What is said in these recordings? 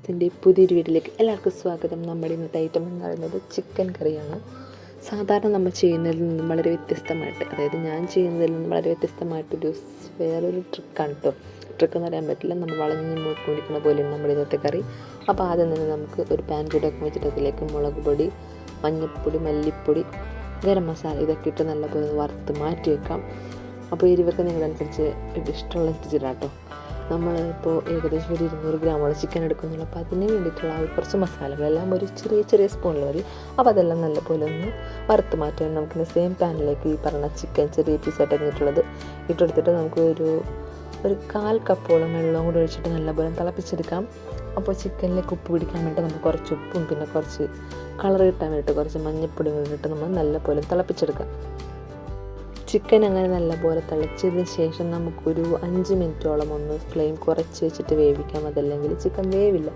ഇതിന്റെ പുതിയൊരു വീട്ടിലേക്ക് എല്ലാവർക്കും സ്വാഗതം. നമ്മുടെ ഇന്നത്തെ ഐറ്റം എന്ന് പറയുന്നത് ചിക്കൻ കറിയാണ്. സാധാരണ നമ്മൾ ചെയ്യുന്നതിൽ നിന്നും വളരെ വ്യത്യസ്തമായിട്ട് അതായത് ഞാൻ ചെയ്യുന്നതിൽ നിന്നും വളരെ വ്യത്യസ്തമായിട്ടൊരു വേറൊരു ട്രിക്കാണ് കേട്ടോ ട്രിക്ക് എന്ന് പറയാൻ പറ്റില്ല നമ്മൾ വളഞ്ഞ് മൂക്കൊണ്ടിരിക്കുന്ന പോലെയാണ് നമ്മുടെ ഇന്നത്തെ കറി. അപ്പോൾ ആദ്യം തന്നെ നമുക്ക് ഒരു പാൻ ചൂടൊക്കെ വെച്ചിട്ട് അതിലേക്ക് മുളക് പൊടി മഞ്ഞൾപ്പൊടി മല്ലിപ്പൊടി ഗരം മസാല ഇതൊക്കെ ഇട്ട് നല്ലപോലെ വറുത്ത് മാറ്റി വെക്കാം. അപ്പോൾ എരിവൊക്കെ നിങ്ങളനുസരിച്ച് ഇഷ്ടമുള്ള എത്തിച്ചിടാം കേട്ടോ നമ്മൾ ഇപ്പോൾ ഏകദേശം ഒരു ഇരുന്നൂറ് ഗ്രാമോളം ചിക്കൻ എടുക്കുന്നുള്ളൂ. അപ്പോൾ അതിന് വേണ്ടിയിട്ടുള്ള കുറച്ച് മസാലകളെല്ലാം ഒരു ചെറിയ ചെറിയ സ്പൂണിൽ മതി. അപ്പോൾ അതെല്ലാം നല്ലപോലെ ഒന്ന് വറുത്ത് മാറ്റാൻ നമുക്ക് സെയിം പാനിലേക്ക് ഈ പറഞ്ഞ ചിക്കൻ ചെറിയ പീസായിട്ട് അരിഞ്ഞിട്ടുള്ളത് ഇട്ടെടുത്തിട്ട് നമുക്ക് ഒരു ഒരു കാൽ കപ്പോളം വെള്ളവും കൂടി ഒഴിച്ചിട്ട് നല്ലപോലെ തിളപ്പിച്ചെടുക്കാം. അപ്പോൾ ചിക്കനിലേക്ക് ഉപ്പ് പിടിക്കാൻ വേണ്ടി നമുക്ക് കുറച്ച് ഉപ്പും പിന്നെ കുറച്ച് കളർ കിട്ടാൻ വേണ്ടിയിട്ട് കുറച്ച് മഞ്ഞൾപ്പൊടി ഇട്ട് നമ്മൾ നല്ലപോലെ തിളപ്പിച്ചെടുക്കാം. ചിക്കൻ അങ്ങനെ നല്ലപോലെ തിളച്ചതിന് ശേഷം നമുക്കൊരു അഞ്ച് മിനിറ്റോളം ഒന്ന് ഫ്ലെയിം കുറച്ച് വെച്ചിട്ട് വേവിക്കാം. അതല്ലെങ്കിൽ ചിക്കൻ വേവില്ല.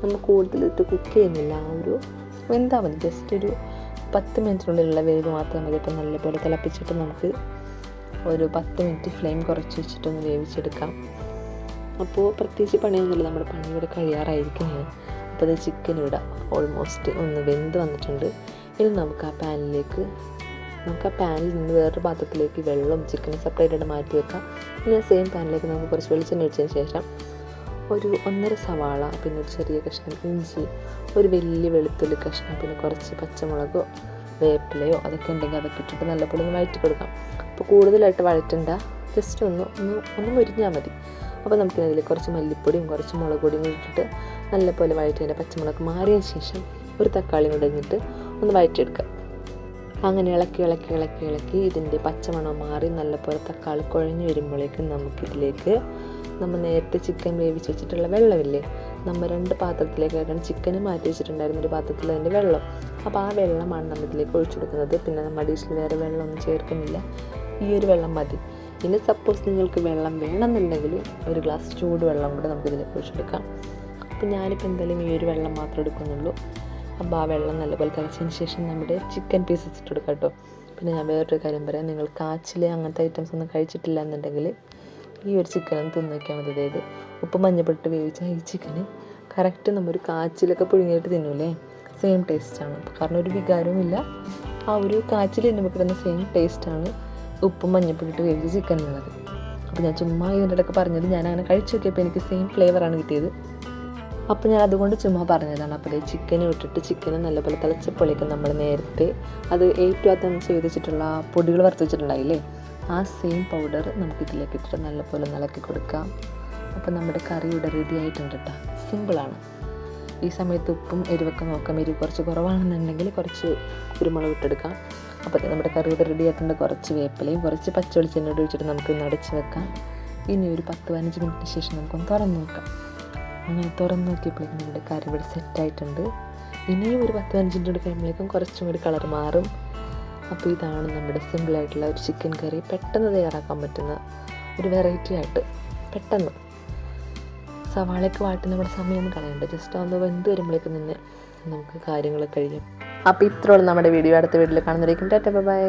നമ്മൾ കൂടുതലിട്ട് കുക്ക് ചെയ്യുന്നില്ല. ആ ഒരു എന്താ മതി? ജസ്റ്റ് ഒരു പത്ത് മിനിറ്റിനുള്ളിലുള്ള വേവ് മാത്രം മതി അപ്പോൾ നല്ലപോലെ തിളപ്പിച്ചിട്ട് നമുക്ക് ഒരു പത്ത് മിനിറ്റ് ഫ്ലെയിം കുറച്ച് വെച്ചിട്ടൊന്ന് വേവിച്ചെടുക്കാം. അപ്പോൾ പ്രത്യേകിച്ച് പണിയൊന്നുമില്ല. നമ്മുടെ പണി ഇവിടെ കഴിയാറായിരിക്കുന്നത് അപ്പോൾ അത് ചിക്കൻ ഇവിടെ ഓൾമോസ്റ്റ് ഒന്ന് വെന്ത് വന്നിട്ടുണ്ട്. ഇനി നമുക്ക് ആ പാനിലേക്ക് നമുക്ക് ആ പാനിൽ നിന്ന് വേറൊരു പാത്രത്തിലേക്ക് വെള്ളവും ചിക്കനും സെപ്പറേറ്റ് ആയിട്ട് മാറ്റി വെക്കാം. പിന്നെ സെയിം പാനിലേക്ക് നമുക്ക് കുറച്ച് വെളിച്ചെണ്ണ ഒഴിച്ചതിന് ശേഷം ഒരു ഒന്നര സവാള പിന്നെ ഒരു ചെറിയ കഷ്ണം ഇഞ്ചി ഒരു വലിയ വെളുത്തുള്ളി കഷ്ണം പിന്നെ കുറച്ച് പച്ചമുളകോ വേപ്പിലയോ അതൊക്കെ ഉണ്ടെങ്കിൽ അതൊക്കെ ഇട്ടിട്ട് നല്ലപോലെ ഒന്ന് വഴറ്റി കൊടുക്കാം. അപ്പോൾ കൂടുതലായിട്ട് വഴറ്റണ്ട. ജസ്റ്റ് ഒന്ന് ഒന്ന് ഒന്ന് മുരിഞ്ഞാൽ മതി. അപ്പോൾ നമുക്കിതിൽ കുറച്ച് മല്ലിപ്പൊടിയും കുറച്ച് മുളക് പൊടിയും ഇട്ടിട്ട് നല്ലപോലെ വഴറ്റി അതിന്റെ പച്ചമുളക് മാറിയതിന് ശേഷം ഒരു തക്കാളി കൂടെ ഇട്ടിട്ട് ഒന്ന് വഴറ്റിയെടുക്കാം. അങ്ങനെ ഇളക്കി ഇളക്കി ഇളക്കി ഇളക്കി ഇതിന്റെ പച്ചമണം മാറി നല്ലപോലെ തക്കാളി കുഴഞ്ഞു വരുമ്പോഴേക്കും നമുക്കിതിലേക്ക് നമ്മൾ നേരത്തെ ചിക്കൻ വേവിച്ച് വെച്ചിട്ടുള്ള വെള്ളമില്ലേ? നമ്മൾ രണ്ട് പാത്രത്തിലേക്കായിട്ടാണ് ചിക്കന് മാറ്റി വെച്ചിട്ടുണ്ടായിരുന്ന ഒരു പാത്രത്തിൽ അതിന്റെ വെള്ളം. അപ്പോൾ ആ വെള്ളമാണ് നമ്മൾ ഇതിലേക്ക് ഒഴിച്ചു കൊടുക്കുന്നത്. പിന്നെ നമ്മൾ അഡീഷണൽ വേറെ വെള്ളമൊന്നും ചേർക്കുന്നില്ല. ഈ ഒരു വെള്ളം മതി. ഇനി സപ്പോസ് നിങ്ങൾക്ക് വെള്ളം വേണമെന്നുണ്ടെങ്കിൽ ഒരു ഗ്ലാസ് ചൂട് വെള്ളം കൂടെ നമുക്ക് ഇതിലേക്ക് ഒഴിച്ചെടുക്കാം അപ്പോൾ ഞാനിപ്പോൾ എന്തായാലും ഈ ഒരു വെള്ളം മാത്രമേ എടുക്കുന്നുള്ളൂ. അപ്പോൾ ആ വെള്ളം നല്ലപോലെ തിളച്ചതിന് ശേഷം നമ്മുടെ ചിക്കൻ പീസസ് ഇട്ട് കൊടുക്കാം കേട്ടോ. പിന്നെ ഞാൻ വേറൊരു കാര്യം പറയാം. നിങ്ങൾ കാച്ചിൽ അങ്ങനത്തെ ഐറ്റംസ് ഒന്നും കഴിച്ചിട്ടില്ല എന്നുണ്ടെങ്കിൽ ഈ ഒരു ചിക്കൻ ഒന്ന് തിന്ന് നോക്കിയാൽ മതി. അതായത് ഉപ്പ് മഞ്ഞപ്പെട്ട് വേവിച്ച ഈ ചിക്കന് കറക്റ്റ് നമ്മൊരു കാച്ചിലൊക്കെ പുഴുങ്ങിയിട്ട് തിന്നൂലേ? സെയിം ടേസ്റ്റാണ് കാരണം ഒരു വികാരവുമില്ല. ആ ഒരു കാച്ചിൽ നമുക്ക് കിട്ടുന്ന സെയിം ടേസ്റ്റാണ് ഉപ്പും മഞ്ഞപ്പൊടിയിട്ട് വേവിച്ച ഉള്ളത് അപ്പോൾ ഞാൻ ചുമ്മാ ഇതിന്റെ ഇടയ്ക്ക് പറഞ്ഞത് ഞാൻ അങ്ങനെ കഴിച്ചു നോക്കിയപ്പോൾ എനിക്ക് സെയിം ഫ്ലേവറാണ് കിട്ടിയത്. അപ്പോൾ ഞാൻ അതുകൊണ്ട് ചുമ്മാ പറഞ്ഞതാണ്. അപ്പോൾ ചിക്കൻ ഇട്ടിട്ട് ചിക്കൻ നല്ലപോലെ തിളച്ചപ്പോഴേക്കും നമ്മൾ നേരത്തെ അത് ഏറ്റവും ചെയ്ത് വെച്ചിട്ടുള്ള പൊടികൾ വറുത്ത് ആ സെയിം പൗഡർ നമുക്ക് ഇതിലേക്ക് ഇട്ടിട്ട് നല്ലപോലെ നിലക്കി കൊടുക്കാം. അപ്പോൾ നമ്മുടെ കറി ഇവിടെ റെഡി ആയിട്ടുണ്ട് കേട്ടോ സിമ്പിളാണ് ഈ സമയത്ത് ഉപ്പും എരിവൊക്കെ നോക്കാം. എരിവ് കുറച്ച് കുറവാണെന്നുണ്ടെങ്കിൽ കുറച്ച് കുരുമുളക് ഇട്ടെടുക്കാം. അപ്പോൾ നമ്മുടെ കറി ഇവിടെ റെഡി ആയിട്ടുണ്ട്. കുറച്ച് വേപ്പിലയും കുറച്ച് പച്ചവെളിച്ചെണ്ണ ഇട്ട് വെച്ചിട്ട് നമുക്ക് നടച്ച് വെക്കാം. ഇനി ഒരു പത്ത് പതിനഞ്ച് മിനിറ്റിന് ശേഷം നമുക്കൊന്ന് തുറന്ന് നോക്കാം. അങ്ങനെ തുറന്ന് നോക്കിയപ്പോഴേക്കും നമ്മുടെ കറി ഇവിടെ സെറ്റായിട്ടുണ്ട് ഇനിയും ഒരു പത്ത് പതിനഞ്ച് മിനിറ്റ് കഴിയുമ്പോഴേക്കും കുറച്ചും കൂടി കളർ മാറും. അപ്പോൾ ഇതാണ് നമ്മുടെ സിമ്പിളായിട്ടുള്ള ഒരു ചിക്കൻ കറി പെട്ടെന്ന് തയ്യാറാക്കാൻ പറ്റുന്ന ഒരു വെറൈറ്റി ആയിട്ട് പെട്ടെന്ന്. സവാളയ്ക്ക് വാട്ടി നമ്മുടെ സമയം കളയണ്ട. ജസ്റ്റ് ഒന്ന് വെന്ത് വരുമ്പോഴേക്കും നിന്ന് നമുക്ക് കാര്യങ്ങൾ കഴിയും അപ്പോൾ ഇത്രയുള്ള നമ്മുടെ വീഡിയോ അടുത്ത വീട്ടിൽ കാണുന്നതായിരിക്കും ടാറ്റ ബൈ